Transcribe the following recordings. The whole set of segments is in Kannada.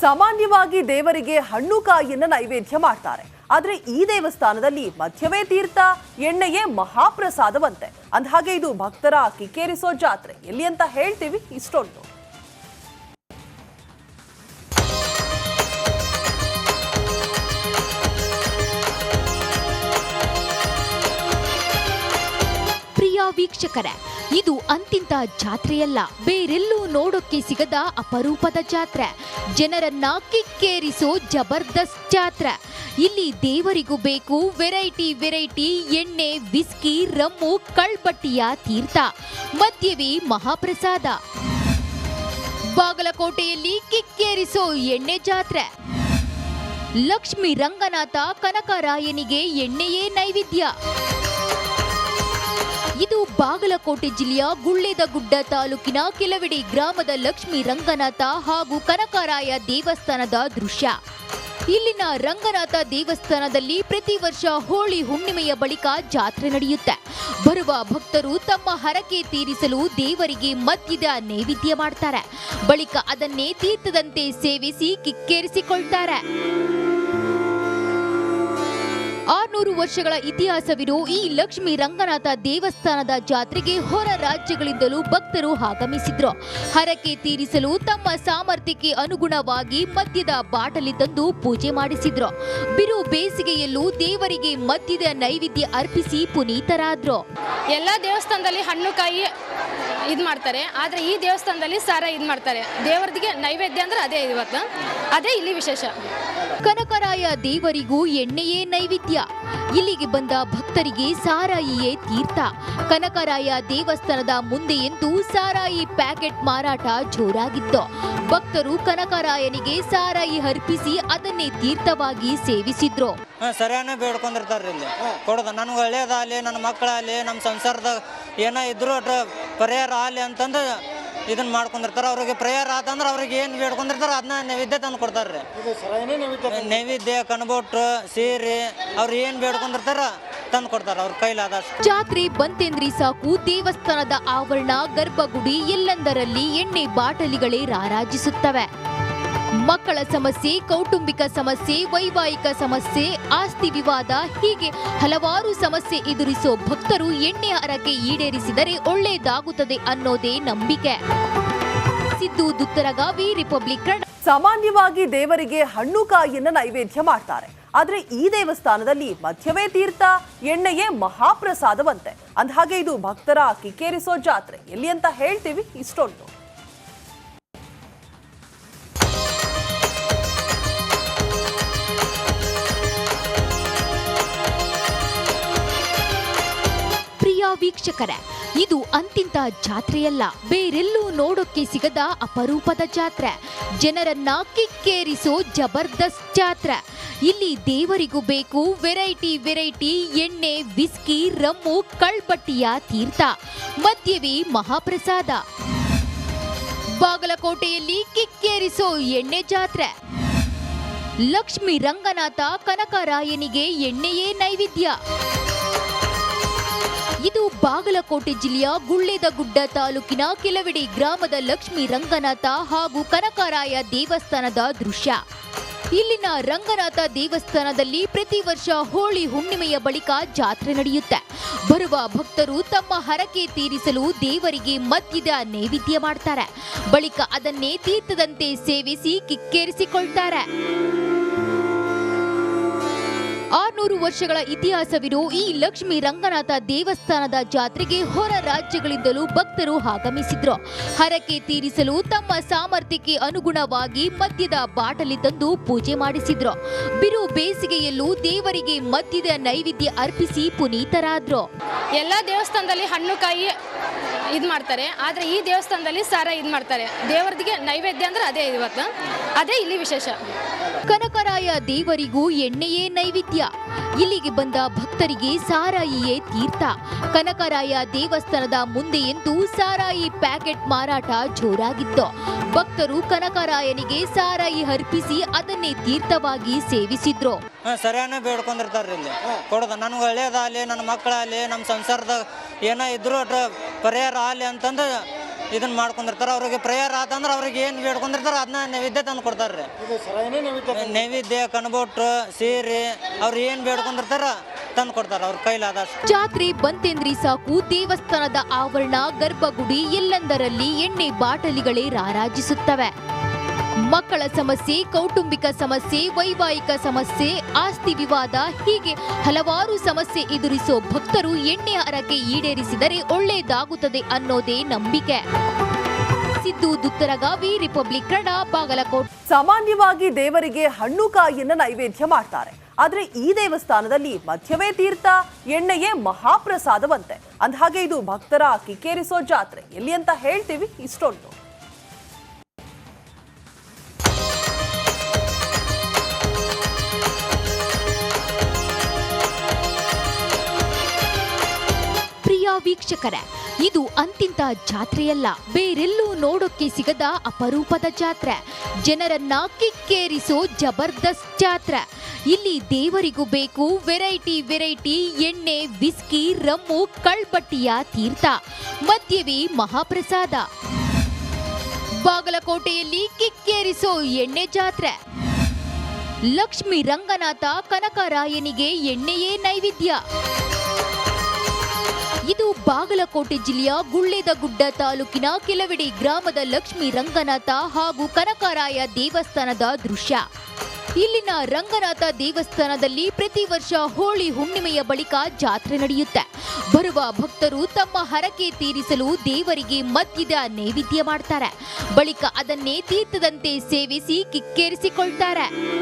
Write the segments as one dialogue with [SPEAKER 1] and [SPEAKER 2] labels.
[SPEAKER 1] ಸಾಮಾನ್ಯವಾಗಿ ದೇವರಿಗೆ ಹಣ್ಣು ಕಾಯಿಯನ್ನ ನೈವೇದ್ಯ ಮಾಡ್ತಾರೆ. ಆದ್ರೆ ಈ ದೇವಸ್ಥಾನದಲ್ಲಿ ಮಧ್ಯವೇ ತೀರ್ಥ, ಎಣ್ಣೆಯೇ ಮಹಾಪ್ರಸಾದವಂತೆ. ಅಂದಹಾಗೆ ಇದು ಭಕ್ತರ ಕಿಕ್ಕೇರಿಸೋ ಜಾತ್ರೆ. ಎಲ್ಲಿ ಅಂತ ಹೇಳ್ತೀವಿ ಇಷ್ಟೊಂದು.
[SPEAKER 2] ವೀಕ್ಷಕರೇ, ಇದು ಅಂತಿಂತ ಜಾತ್ರೆಯಲ್ಲ. ಬೇರೆಲ್ಲೂ ನೋಡೋಕೆ ಸಿಗದ ಅಪರೂಪದ ಜಾತ್ರೆ. ಜನರನ್ನ ಕಿಕ್ಕೇರಿಸೋ ಜಬರ್ದಸ್ತ್ ಜಾತ್ರೆ. ಇಲ್ಲಿ ದೇವರಿಗೂ ಬೇಕು ವೆರೈಟಿ ವೆರೈಟಿ ಎಣ್ಣೆ, ವಿಸ್ಕಿ, ರಮ್ಮು, ಕಳ್ಬಟ್ಟಿಯ ತೀರ್ಥ, ಮದ್ಯವೇ ಮಹಾಪ್ರಸಾದ. ಬಾಗಲಕೋಟೆಯಲ್ಲಿ ಕಿಕ್ಕೇರಿಸೋ ಎಣ್ಣೆ ಜಾತ್ರೆ. ಲಕ್ಷ್ಮಿ ರಂಗನಾಥ ಕನಕರಾಯನಿಗೆ ಎಣ್ಣೆಯೇ ನೈವೇದ್ಯ. ಇದು ಬಾಗಲಕೋಟೆ ಜಿಲ್ಲೆಯ ಗುಳ್ಳೆದಗುಡ್ಡ ತಾಲೂಕಿನ ಕೆಲವೆಡೆ ಗ್ರಾಮದ ಲಕ್ಷ್ಮೀ ರಂಗನಾಥ ಹಾಗೂ ಕನಕರಾಯ ದೇವಸ್ಥಾನದ ದೃಶ್ಯ. ಇಲ್ಲಿನ ರಂಗನಾಥ ದೇವಸ್ಥಾನದಲ್ಲಿ ಪ್ರತಿ ವರ್ಷ ಹೋಳಿ ಹುಣ್ಣಿಮೆಯ ಬಳಿಕ ಜಾತ್ರೆ ನಡೆಯುತ್ತೆ. ಬರುವ ಭಕ್ತರು ತಮ್ಮ ಹರಕೆ ತೀರಿಸಲು ದೇವರಿಗೆ ಮದ್ಯದ ನೈವೇದ್ಯ ಮಾಡ್ತಾರೆ. ಬಳಿಕ ಅದನ್ನೇ ತೀರ್ಥದಂತೆ ಸೇವಿಸಿ ಕಿಕ್ಕೇರಿಸಿಕೊಳ್ತಾರೆ. ಆರ್ನೂರು ವರ್ಷಗಳ ಇತಿಹಾಸವಿರೋ ಈ ಲಕ್ಷ್ಮಿ ರಂಗನಾಥ ದೇವಸ್ಥಾನದ ಜಾತ್ರೆಗೆ ಹೊರ ರಾಜ್ಯಗಳಿಂದಲೂ ಭಕ್ತರು ಆಗಮಿಸಿದ್ರು. ಹರಕೆ ತೀರಿಸಲು ತಮ್ಮ ಸಾಮರ್ಥ್ಯಕ್ಕೆ ಅನುಗುಣವಾಗಿ ಮದ್ಯದ ಬಾಟಲಿ ತಂದು ಪೂಜೆ ಮಾಡಿಸಿದ್ರು. ಬಿರು ಬೇಸಿಗೆಯಲ್ಲೂ ದೇವರಿಗೆ ಮದ್ಯದ ನೈವೇದ್ಯ ಅರ್ಪಿಸಿ ಪುನೀತರಾದ್ರು.
[SPEAKER 3] ಎಲ್ಲ ದೇವಸ್ಥಾನದಲ್ಲಿ ಹಣ್ಣು ಕಾಯಿ ಇದು ಮಾಡ್ತಾರೆ, ಆದರೆ ಈ ದೇವಸ್ಥಾನದಲ್ಲಿ ಸಾರ ಇದು ಮಾಡ್ತಾರೆ. ದೇವರಿಗೆ ನೈವೇದ್ಯ ಅಂದ್ರೆ ಅದೇ ಇವತ್ತು. ಅದೇ ಇಲ್ಲಿ ವಿಶೇಷ.
[SPEAKER 2] ಕನಕರಾಯ ದೇವರಿಗೂ ಎಣ್ಣೆಯೇ ನೈವೇದ್ಯ. ಇಲ್ಲಿಗೆ ಬಂದ ಭಕ್ತರಿಗೆ ಸಾರಾಯಿಯೇ ತೀರ್ಥ. ಕನಕರಾಯ ದೇವಸ್ಥಾನದ ಮುಂದೆ ಎಂದು ಸಾರಾಯಿ ಪ್ಯಾಕೆಟ್ ಮಾರಾಟ ಜೋರಾಗಿತ್ತು. ಭಕ್ತರು ಕನಕರಾಯನಿಗೆ ಸಾರಾಯಿ ಅರ್ಪಿಸಿ ಅದನ್ನೇ ತೀರ್ಥವಾಗಿ ಸೇವಿಸಿದ್ರು.
[SPEAKER 4] ಸರಿಯಾನ ಸರಿಯಾನೇ ಬೇಡ್ಕೊಂಡಿರ್ತಾರೆ ಇಲ್ಲಿ. ಕೊಡೋದು, ನನಗೆ ಒಳ್ಳೇದಾಗಲಿ ನನ್ನ ಮಕ್ಕಳಾಗಲಿ ನಮ್ಮ ಸಂಸಾರದ ಏನೋ ಇದ್ರು ಪರಿಹಾರ ಆಗಲಿ ಅಂತಂದು ಇದನ್ನ ಮಾಡ್ಕೊಂಡಿರ್ತಾರೆ ಅವ್ರಿಗೆ ಪ್ರೇಯರ್ ಆತಂದ್ರೆ ಅವ್ರಿಗೆ ಏನು ಬೇಡ್ಕೊಂಡಿರ್ತಾರ ಅದನ್ನ ನೈವೇದ್ಯ ತಂದು ಕೊಡ್ತಾರೆ ರೀ ನೈವೇದ್ಯ ಕಣ್ಬೊಟ್ಟು ಸೀರೆ ಅವ್ರು ಏನು ಬೇಡ್ಕೊಂಡಿರ್ತಾರ ತಂದು ಕೊಡ್ತಾರೆ ಅವ್ರ ಕೈಲಾದಷ್ಟು
[SPEAKER 2] ಜಾತ್ರೆ ಬಂತೆಂದ್ರಿ ಸಾಕು ದೇವಸ್ಥಾನದ ಆವರಣ ಗರ್ಭಗುಡಿ ಎಲ್ಲೆಂದರಲ್ಲಿ ಎಣ್ಣೆ ಬಾಟಲಿಗಳೇ ರಾರಾಜಿಸುತ್ತವೆ. ಮಕ್ಕಳ ಸಮಸ್ಯೆ, ಕೌಟುಂಬಿಕ ಸಮಸ್ಯೆ, ವೈವಾಹಿಕ ಸಮಸ್ಯೆ, ಆಸ್ತಿ ವಿವಾದ, ಹೀಗೆ ಹಲವಾರು ಸಮಸ್ಯೆ ಎದುರಿಸೋ ಭಕ್ತರು ಎಣ್ಣೆ ಹರಕೆ ಈಡೇರಿಸಿದರೆ ಒಳ್ಳೆಯದಾಗುತ್ತದೆ ಅನ್ನೋದೇ ನಂಬಿಕೆ. ಸಿದ್ದು ದುತ್ತರಗಾವಿ, ರಿಪಬ್ಲಿಕ್
[SPEAKER 1] ಸಾಮಾನ್ಯವಾಗಿ ದೇವರಿಗೆ ಹಣ್ಣು ಕಾಯಿಯನ್ನು ನೈವೇದ್ಯ ಮಾಡ್ತಾರೆ. ಆದ್ರೆ ಈ ದೇವಸ್ಥಾನದಲ್ಲಿ ಮಧ್ಯವೇ ತೀರ್ಥ, ಎಣ್ಣೆಯೇ ಮಹಾಪ್ರಸಾದವಂತೆ. ಅಂದಹಾಗೆ ಇದು ಭಕ್ತರ ಕಿಕ್ಕೇರಿಸೋ ಜಾತ್ರೆ. ಎಲ್ಲಿ ಅಂತ ಹೇಳ್ತೀವಿ, ಇಷ್ಟೊಂದು.
[SPEAKER 2] ವೀಕ್ಷಕರೇ, ಇದು ಅಂತಿಂತ ಜಾತ್ರೆಯಲ್ಲ. ಬೇರೆಲ್ಲೂ ನೋಡೋಕ್ಕೆ ಸಿಗದ ಅಪರೂಪದ ಜಾತ್ರೆ. ಜನರನ್ನ ಕಿಕ್ಕೇರಿಸೋ ಜಬರ್ದಸ್ತ್ ಜಾತ್ರೆ. ಇಲ್ಲಿ ದೇವರಿಗೂ ಬೇಕು ವೆರೈಟಿ ವೆರೈಟಿ ಎಣ್ಣೆ, ವಿಸ್ಕಿ, ರಮ್ಮು, ಕಳ್ಬಟ್ಟಿಯ ತೀರ್ಥ, ಮದ್ಯವೇ ಮಹಾಪ್ರಸಾದ. ಬಾಗಲಕೋಟೆಯಲ್ಲಿ ಕಿಕ್ಕೇರಿಸೋ ಎಣ್ಣೆ ಜಾತ್ರೆ. ಲಕ್ಷ್ಮಿ ರಂಗನಾಥ ಕನಕರಾಯನಿಗೆ ಎಣ್ಣೆಯೇ ನೈವೇದ್ಯ. ಇದು ಬಾಗಲಕೋಟೆ ಜಿಲ್ಲೆಯ ಗುಳ್ಳೇದಗುಡ್ಡ ತಾಲೂಕಿನ ಕೆಲವೆಡೆ ಗ್ರಾಮದ ಲಕ್ಷ್ಮಿ ರಂಗನಾಥ ಹಾಗೂ ಕನಕರಾಯ ದೇವಸ್ಥಾನದ ದೃಶ್ಯ. ಇಲ್ಲಿನ ರಂಗನಾಥ ದೇವಸ್ಥಾನದಲ್ಲಿ ಪ್ರತಿ ವರ್ಷ ಹೋಳಿ ಹುಣ್ಣಿಮೆಯ ಬಳಿಕ ಜಾತ್ರೆ ನಡೆಯುತ್ತೆ. ಬರುವ ಭಕ್ತರು ತಮ್ಮ ಹರಕೆ ತೀರಿಸಲು ದೇವರಿಗೆ ಮದ್ಯದ ನೈವೇದ್ಯ ಮಾಡ್ತಾರೆ. ಬಳಿಕ ಅದನ್ನೇ ತೀರ್ಥದಂತೆ ಸೇವಿಸಿ ಕಿಕ್ಕೇರಿಸಿಕೊಳ್ತಾರೆ. ಆರ್ನೂರು ವರ್ಷಗಳ ಇತಿಹಾಸವಿರೋ ಈ ಲಕ್ಷ್ಮೀ ರಂಗನಾಥ ದೇವಸ್ಥಾನದ ಜಾತ್ರೆಗೆ ಹೊರ ರಾಜ್ಯಗಳಿಂದಲೂ ಭಕ್ತರು ಆಗಮಿಸಿದ್ರು. ಹರಕೆ ತೀರಿಸಲು ತಮ್ಮ ಸಾಮರ್ಥ್ಯಕ್ಕೆ ಅನುಗುಣವಾಗಿ ಮದ್ಯದ ಬಾಟಲಿ ತಂದು ಪೂಜೆ ಮಾಡಿಸಿದ್ರು. ಬಿರು ಬೇಸಿಗೆಯಲ್ಲೂ ದೇವರಿಗೆ ಮದ್ಯದ ನೈವೇದ್ಯ ಅರ್ಪಿಸಿ ಪುನೀತರಾದ್ರು.
[SPEAKER 3] ಎಲ್ಲ ದೇವಸ್ಥಾನದಲ್ಲಿ ಹಣ್ಣು ಕಾಯಿ ಇದು ಮಾಡ್ತಾರೆ. ಆದರೆ ಈ ದೇವಸ್ಥಾನದಲ್ಲಿ ಸಾರ ಇದು ಮಾಡ್ತಾರೆ. ದೇವರಿಗೆ ನೈವೇದ್ಯ ಅಂದ್ರೆ ಅದೇ ಇವತ್ತು. ಅದೇ ಇಲ್ಲಿ ವಿಶೇಷ.
[SPEAKER 2] ಕನಕರಾಯ ದೇವರಿಗೂ ಎಣ್ಣೆಯೇ ನೈವೇದ್ಯ. ಇಲ್ಲಿಗೆ ಬಂದ ಭಕ್ತರಿಗೆ ಸಾರಾಯಿಯೇ ತೀರ್ಥ. ಕನಕರಾಯ ದೇವಸ್ಥಾನದ ಮುಂದೆ ಎಂದು ಸಾರಾಯಿ ಪ್ಯಾಕೆಟ್ ಮಾರಾಟ ಜೋರಾಗಿತ್ತು. ಭಕ್ತರು ಕನಕರಾಯನಿಗೆ ಸಾರಾಯಿ ಅರ್ಪಿಸಿ ಅದನ್ನೇ ತೀರ್ಥವಾಗಿ ಸೇವಿಸಿದ್ರು.
[SPEAKER 4] ಸರಿಯಾನೇ ಬೇಡ್ಕೊಂಡಿರ್ತಾರೆ ಇಲ್ಲಿ. ಕೊಡೋದು. ನನಗೆ ಒಳ್ಳೇದಾಗಲಿ ನನ್ನ ಮಕ್ಕಳಾಗಲಿ ನಮ್ಮ ಸಂಸಾರದಾಗ ಏನೋ ಇದ್ರೂ ಅಟ್ರ ಪರಿಹಾರ ಆಗಲಿ ಅಂತಂದು ಇದನ್ನ ಮಾಡ್ಕೊಂಡಿರ್ತಾರೆ. ಅವ್ರಿಗೆ ಪ್ರೇಯರ್ ಆತಂದ್ರೆ ಅವ್ರಿಗೆ ಏನು ಬೇಡ್ಕೊಂಡಿರ್ತಾರೆ ಅದನ್ನ ನೈವೇದ್ಯ ತಂದು ಕೊಡ್ತಾರೆ ರೀ ನೈವೇದ್ಯ ಕಣ್ಬೊಟ್ಟು ಸೀರೆ ಅವ್ರು ಏನು ಬೇಡ್ಕೊಂಡಿರ್ತಾರ ತಂದು ಕೊಡ್ತಾರೆ ಅವ್ರ ಕೈಲಾದಷ್ಟು
[SPEAKER 2] ಜಾತ್ರೆ ಬಂತೆಂದ್ರಿ ಸಾಕು ದೇವಸ್ಥಾನದ ಆವರಣ ಗರ್ಭಗುಡಿ ಎಲ್ಲೆಂದರಲ್ಲಿ ಎಣ್ಣೆ ಬಾಟಲಿಗಳೇ ರಾರಾಜಿಸುತ್ತವೆ. ಮಕ್ಕಳ ಸಮಸ್ಯೆ, ಕೌಟುಂಬಿಕ ಸಮಸ್ಯೆ, ವೈವಾಹಿಕ ಸಮಸ್ಯೆ, ಆಸ್ತಿ ವಿವಾದ, ಹೀಗೆ ಹಲವಾರು ಸಮಸ್ಯೆ ಎದುರಿಸೋ ಭಕ್ತರು ಎಣ್ಣೆ ಹರಕೆ ಈಡೇರಿಸಿದರೆ ಒಳ್ಳೆಯದಾಗುತ್ತದೆ ಅನ್ನೋದೇ ನಂಬಿಕೆ. ಸಿದ್ದು ದುತ್ತರಗಾವಿ, ರಿಪಬ್ಲಿಕ್ ಕನ್ನಡ, ಬಾಗಲಕೋಟೆ.
[SPEAKER 1] ಸಾಮಾನ್ಯವಾಗಿ ದೇವರಿಗೆ ಹಣ್ಣು ಕಾಯಿಯನ್ನ ನೈವೇದ್ಯ ಮಾಡ್ತಾರೆ. ಆದ್ರೆ ಈ ದೇವಸ್ಥಾನದಲ್ಲಿ ಮಧ್ಯವೇ ತೀರ್ಥ, ಎಣ್ಣೆಯೇ ಮಹಾಪ್ರಸಾದವಂತೆ. ಅಂದಹಾಗೆ ಇದು ಭಕ್ತರ ಕಿಕ್ಕೇರಿಸೋ ಜಾತ್ರೆ. ಎಲ್ಲಿ ಅಂತ ಹೇಳ್ತೀವಿ, ಇಷ್ಟೊಂದು.
[SPEAKER 2] ವೀಕ್ಷಕರೇ, ಇದು ಅಂತಿಂತ ಜಾತ್ರೆಯಲ್ಲ. ಬೇರೆಲ್ಲೂ ನೋಡೋಕೆ ಸಿಗದ ಅಪರೂಪದ ಜಾತ್ರೆ. ಜನರನ್ನ ಕಿಕ್ಕೇರಿಸೋ ಜಬರ್ದಸ್ತ್ ಜಾತ್ರೆ. ಇಲ್ಲಿ ದೇವರಿಗೂ ಬೇಕು ವೆರೈಟಿ ವೆರೈಟಿ ಎಣ್ಣೆ, ವಿಸ್ಕಿ, ರಮ್ಮು, ಕಳ್ಬಟ್ಟಿಯ ತೀರ್ಥ, ಮದ್ಯವೇ ಮಹಾಪ್ರಸಾದ. ಬಾಗಲಕೋಟೆಯಲ್ಲಿ ಕಿಕ್ಕೇರಿಸೋ ಎಣ್ಣೆ ಜಾತ್ರೆ. ಲಕ್ಷ್ಮಿ ರಂಗನಾಥ ಕನಕರಾಯನಿಗೆ ಎಣ್ಣೆಯೇ ನೈವೇದ್ಯ. ಇದು ಬಾಗಲಕೋಟೆ ಜಿಲ್ಲೆಯ ಗುಳ್ಳೇದಗುಡ್ಡ ತಾಲೂಕಿನ ಕೆಲವೆಡೆ ಗ್ರಾಮದ ಲಕ್ಷ್ಮೀ ರಂಗನಾಥ ಹಾಗೂ ಕನಕರಾಯ ದೇವಸ್ಥಾನದ ದೃಶ್ಯ. ಇಲ್ಲಿನ ರಂಗನಾಥ ದೇವಸ್ಥಾನದಲ್ಲಿ ಪ್ರತಿ ವರ್ಷ ಹೋಳಿ ಹುಣ್ಣಿಮೆಯ ಬಳಿಕ ಜಾತ್ರೆ ನಡೆಯುತ್ತೆ. ಬರುವ ಭಕ್ತರು ತಮ್ಮ ಹರಕೆ ತೀರಿಸಲು ದೇವರಿಗೆ ಮದ್ಯದ ನೈವೇದ್ಯ ಮಾಡ್ತಾರೆ. ಬಳಿಕ ಅದನ್ನೇ ತೀರ್ಥದಂತೆ ಸೇವಿಸಿ ಕಿಕ್ಕೇರಿಸಿಕೊಳ್ತಾರೆ.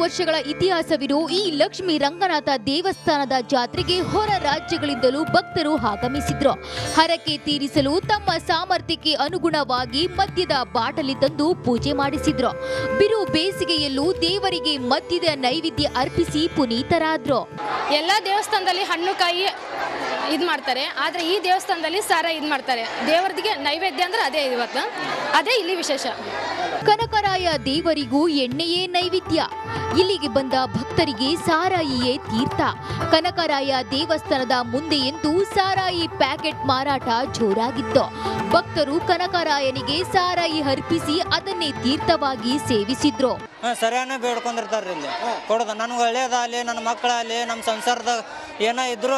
[SPEAKER 2] ವರ್ಷಗಳ ಇತಿಹಾಸವಿರೋ ಈ ಲಕ್ಷ್ಮೀ ರಂಗನಾಥ ದೇವಸ್ಥಾನದ ಜಾತ್ರೆಗೆ ಹೊರ ರಾಜ್ಯಗಳಿಂದಲೂ ಭಕ್ತರು ಆಗಮಿಸಿದ್ರು. ಹರಕೆ ತೀರಿಸಲು ತಮ್ಮ ಸಾಮರ್ಥ್ಯಕ್ಕೆ ಅನುಗುಣವಾಗಿ ಮದ್ಯದ ಬಾಟಲಿ ತಂದು ಪೂಜೆ ಮಾಡಿಸಿದ್ರು. ಬಿರು ಬೇಸಿಗೆಯಲ್ಲೂ ದೇವರಿಗೆ ಮದ್ಯದ ನೈವೇದ್ಯ ಅರ್ಪಿಸಿ ಪುನೀತರಾದ್ರು.
[SPEAKER 3] ಎಲ್ಲ ದೇವಸ್ಥಾನದಲ್ಲಿ ಹಣ್ಣು ಕಾಯಿ ಇದು ಮಾಡ್ತಾರೆ. ಆದರೆ ಈ ದೇವಸ್ಥಾನದಲ್ಲಿ ಸಾರ ಇದು ಮಾಡ್ತಾರೆ. ದೇವರಿಗೆ ನೈವೇದ್ಯ ಅಂದ್ರೆ ಅದೇ ಇವತ್ತು. ಅದೇ ಇಲ್ಲಿ ವಿಶೇಷ.
[SPEAKER 2] ಕನಕರಾಯ ದೇವರಿಗೂ ಎಣ್ಣೆಯೇ ನೈವೇದ್ಯ. ಇಲ್ಲಿಗೆ ಬಂದ ಭಕ್ತರಿಗೆ ಸಾರಾಯಿಯೇ ತೀರ್ಥ. ಕನಕರಾಯ ದೇವಸ್ಥಾನದ ಮುಂದೆ ಎಂದು ಸಾರಾಯಿ ಪ್ಯಾಕೆಟ್ ಮಾರಾಟ ಜೋರಾಗಿತ್ತು. ಭಕ್ತರು ಕನಕರಾಯನಿಗೆ ಸಾರಾಯಿ ಅರ್ಪಿಸಿ ಅದನ್ನೇ ತೀರ್ಥವಾಗಿ ಸೇವಿಸಿದ್ರು.
[SPEAKER 4] ಸರಿಯಾನೇ ಬೇಡ್ಕೊಂಡಿರ್ತಾರೆ ಇಲ್ಲಿ. ಕೊಡೋದು, ನನಗೆ ಒಳ್ಳೇದಾಗಲಿ ನನ್ನ ಮಕ್ಕಳಾಗಲಿ ನಮ್ಮ ಸಂಸಾರದ ಏನೋ ಇದ್ರು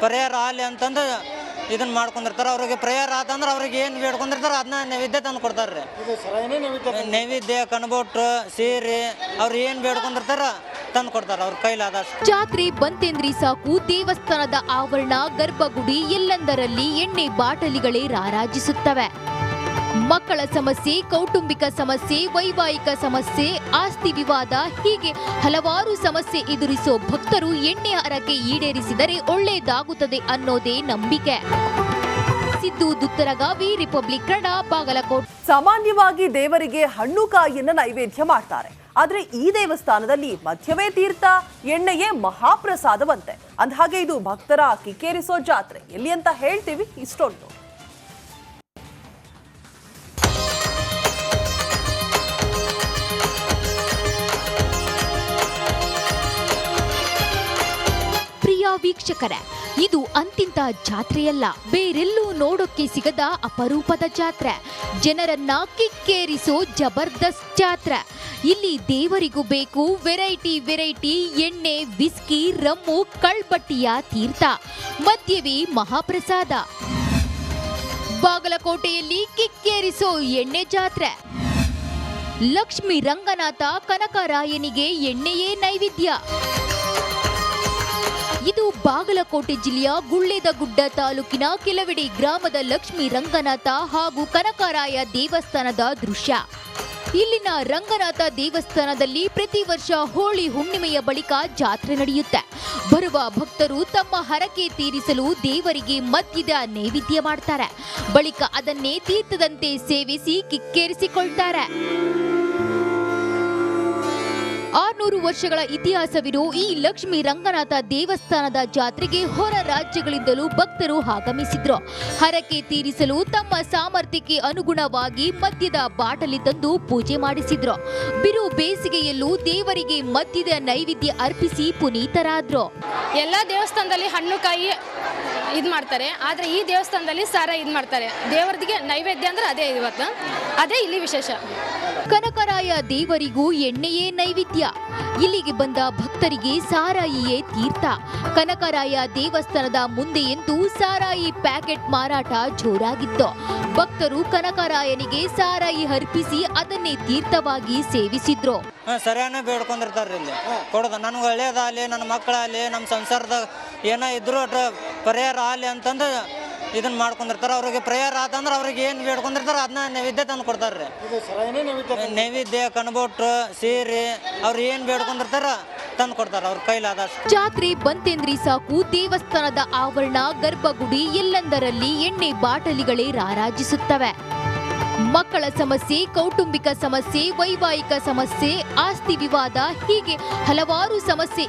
[SPEAKER 4] ಪರಿಹಾರ ಆಗಲಿ ಅಂತಂದು ಇದನ್ನ ಮಾಡ್ಕೊಂಡಿರ್ತಾರೆ ಅವ್ರಿಗೆ ಪ್ರೇಯರ್ ಆತಂದ್ರೆ ಅವ್ರಿಗೆ ಏನು ಬೇಡ್ಕೊಂಡಿರ್ತಾರೆ ಅದನ್ನ ನೈವೇದ್ಯ ತಂದು ಕೊಡ್ತಾರೆ ರೀ ನೈವೇದ್ಯ ಕಣ್ಬೊಟ್ಟು ಸೀರೆ ಅವ್ರು ಏನು ಬೇಡ್ಕೊಂಡಿರ್ತಾರ ತಂದು ಕೊಡ್ತಾರೆ ಅವ್ರ ಕೈಲಾದಷ್ಟು
[SPEAKER 2] ಜಾತ್ರೆ ಬಂತೆಂದ್ರಿ ಸಾಕು ದೇವಸ್ಥಾನದ ಆವರಣ ಗರ್ಭಗುಡಿ ಎಲ್ಲೆಂದರಲ್ಲಿ ಎಣ್ಣೆ ಬಾಟಲಿಗಳೇ ರಾರಾಜಿಸುತ್ತವೆ. ಮಕ್ಕಳ ಸಮಸ್ಯೆ, ಕೌಟುಂಬಿಕ ಸಮಸ್ಯೆ, ವೈವಾಹಿಕ ಸಮಸ್ಯೆ, ಆಸ್ತಿ ವಿವಾದ, ಹೀಗೆ ಹಲವಾರು ಸಮಸ್ಯೆ ಎದುರಿಸೋ ಭಕ್ತರು ಎಣ್ಣೆ ಹರಕೆ ಈಡೇರಿಸಿದರೆ ಒಳ್ಳೆಯದಾಗುತ್ತದೆ ಅನ್ನೋದೇ ನಂಬಿಕೆ. ಸಿದ್ದು ದುತ್ತರಗಾವಿ, ರಿಪಬ್ಲಿಕ್ ಕನ್ನಡ, ಬಾಗಲಕೋಟ್.
[SPEAKER 1] ಸಾಮಾನ್ಯವಾಗಿ ದೇವರಿಗೆ ಹಣ್ಣು ಕಾಯಿಯನ್ನ ನೈವೇದ್ಯ ಮಾಡ್ತಾರೆ. ಆದ್ರೆ ಈ ದೇವಸ್ಥಾನದಲ್ಲಿ ಮಧ್ಯವೇ ತೀರ್ಥ, ಎಣ್ಣೆಯೇ ಮಹಾಪ್ರಸಾದವಂತೆ. ಅಂದಹಾಗೆ ಇದು ಭಕ್ತರ ಕಿಕ್ಕೇರಿಸೋ ಜಾತ್ರೆ. ಎಲ್ಲಿ ಅಂತ ಹೇಳ್ತೀವಿ, ಇಷ್ಟೊಂದು.
[SPEAKER 2] ವೀಕ್ಷಕರೇ, ಇದು ಅಂತಿಂತ ಜಾತ್ರೆಯಲ್ಲ. ಬೇರೆಲ್ಲೂ ನೋಡೋಕೆ ಸಿಗದ ಅಪರೂಪದ ಜಾತ್ರೆ. ಜನರನ್ನ ಕಿಕ್ಕೇರಿಸೋ ಜಬರ್ದಸ್ತ್ ಜಾತ್ರೆ. ಇಲ್ಲಿ ದೇವರಿಗೂ ಬೇಕು ವೆರೈಟಿ ವೆರೈಟಿ ಎಣ್ಣೆ, ವಿಸ್ಕಿ, ರಮ್ಮು, ಕಳ್ಬಟ್ಟಿಯ ತೀರ್ಥ, ಮದ್ಯವೇ ಮಹಾಪ್ರಸಾದ. ಬಾಗಲಕೋಟೆಯಲ್ಲಿ ಕಿಕ್ಕೇರಿಸೋ ಎಣ್ಣೆ ಜಾತ್ರೆ. ಲಕ್ಷ್ಮಿ ರಂಗನಾಥ ಕನಕರಾಯನಿಗೆ ಎಣ್ಣೆಯೇ ನೈವೇದ್ಯ. ಇದು ಬಾಗಲಕೋಟೆ ಜಿಲ್ಲೆಯ ಗುಳ್ಳೆದಗುಡ್ಡ ತಾಲೂಕಿನ ಕೆಲವೆಡೆ ಗ್ರಾಮದ ಲಕ್ಷ್ಮೀ ರಂಗನಾಥ ಹಾಗೂ ಕನಕರಾಯ ದೇವಸ್ಥಾನದ ದೃಶ್ಯ. ಇಲ್ಲಿನ ರಂಗನಾಥ ದೇವಸ್ಥಾನದಲ್ಲಿ ಪ್ರತಿ ವರ್ಷ ಹೋಳಿ ಹುಣ್ಣಿಮೆಯ ಬಳಿಕ ಜಾತ್ರೆ ನಡೆಯುತ್ತೆ. ಬರುವ ಭಕ್ತರು ತಮ್ಮ ಹರಕೆ ತೀರಿಸಲು ದೇವರಿಗೆ ಮದ್ಯದ ನೈವೇದ್ಯ ಮಾಡ್ತಾರೆ. ಬಳಿಕ ಅದನ್ನೇ ತೀರ್ಥದಂತೆ ಸೇವಿಸಿ ಕಿಕ್ಕೇರಿಸಿಕೊಳ್ತಾರೆ. ಆರ್ನೂರು ವರ್ಷಗಳ ಇತಿಹಾಸವಿರೋ ಈ ಲಕ್ಷ್ಮಿ ರಂಗನಾಥ ದೇವಸ್ಥಾನದ ಜಾತ್ರೆಗೆ ಹೊರ ರಾಜ್ಯಗಳಿಂದಲೂ ಭಕ್ತರು ಆಗಮಿಸಿದ್ರು. ಹರಕೆ ತೀರಿಸಲು ತಮ್ಮ ಸಾಮರ್ಥ್ಯಕ್ಕೆ ಅನುಗುಣವಾಗಿ ಮದ್ಯದ ಬಾಟಲಿ ತಂದು ಪೂಜೆ ಮಾಡಿಸಿದ್ರು. ಬಿರು ಬೇಸಿಗೆಯಲ್ಲೂ ದೇವರಿಗೆ ಮದ್ಯದ ನೈವೇದ್ಯ ಅರ್ಪಿಸಿ ಪುನೀತರಾದ್ರು.
[SPEAKER 3] ಎಲ್ಲ ದೇವಸ್ಥಾನದಲ್ಲಿ ಹಣ್ಣು ಕಾಯಿ ಇದು ಮಾಡ್ತಾರೆ, ಆದರೆ ಈ ದೇವಸ್ಥಾನದಲ್ಲಿ ಸಾರ ಇದು ಮಾಡ್ತಾರೆ. ದೇವರಿಗೆ ನೈವೇದ್ಯ ಅಂದ್ರೆ ಅದೇ ಇವತ್ತು. ಅದೇ ಇಲ್ಲಿ ವಿಶೇಷ.
[SPEAKER 2] ಕನಕರಾಯ ದೇವರಿಗೂ ಎಣ್ಣೆಯೇ ನೈವೇದ್ಯ. ಇಲ್ಲಿಗೆ ಬಂದ ಭಕ್ತರಿಗೆ ಸಾರಾಯಿಯೇ ತೀರ್ಥ. ಕನಕರಾಯ ದೇವಸ್ಥಾನದ ಮುಂದೆ ಎಂದು ಸಾರಾಯಿ ಪ್ಯಾಕೆಟ್ ಮಾರಾಟ ಜೋರಾಗಿತ್ತು. ಭಕ್ತರು ಕನಕರಾಯನಿಗೆ ಸಾರಾಯಿ ಅರ್ಪಿಸಿ ಅದನ್ನೇ ತೀರ್ಥವಾಗಿ ಸೇವಿಸಿದ್ರು.
[SPEAKER 4] ಸರಿಯಾನೇ ಬೇಡ್ಕೊಂಡಿರ್ತಾರೆ ಇಲ್ಲಿ. ಕೊಡೋದು ನನಗೆ ಒಳ್ಳೇದಾಗಲಿ ನನ್ನ ಮಕ್ಕಳಾಗಲಿ ನಮ್ಮ ಸಂಸಾರದ ಏನೋ ಇದ್ರು ಪರಿಹಾರ ಆಗಲಿ ಅಂತಂದು ಇದನ್ನ ಮಾಡ್ಕೊಂಡಿರ್ತಾರೆ ಅವ್ರಿಗೆ ಪ್ರೇಯರ್ ಆತಂದ್ರೆ ಅವ್ರಿಗೆ ಏನು ಬೇಡ್ಕೊಂಡಿರ್ತಾರೆ ಅದನ್ನ ನೈವೇದ್ಯ ತಂದು ಕೊಡ್ತಾರೆ ರೀ ನೈವೇದ್ಯ ಕಣ್ಬೊಟ್ಟು ಸೀರೆ ಅವ್ರು ಏನು ಬೇಡ್ಕೊಂಡಿರ್ತಾರ ತಂದು ಕೊಡ್ತಾರೆ ಅವ್ರ ಕೈಲಾದಷ್ಟು.
[SPEAKER 2] ಜಾತ್ರೆ ಬಂತೆಂದ್ರಿ ಸಾಕು ದೇವಸ್ಥಾನದ ಆವರಣ ಗರ್ಭಗುಡಿ ಎಲ್ಲೆಂದರಲ್ಲಿ ಎಣ್ಣೆ ಬಾಟಲಿಗಳೇ ರಾರಾಜಿಸುತ್ತವೆ. ಮಕ್ಕಳ ಸಮಸ್ಯೆ ಕೌಟುಂಬಿಕ ಸಮಸ್ಯೆ ವೈವಾಹಿಕ ಸಮಸ್ಯೆ ಆಸ್ತಿ ವಿವಾದ ಹೀಗೆ ಹಲವಾರು ಸಮಸ್ಯೆ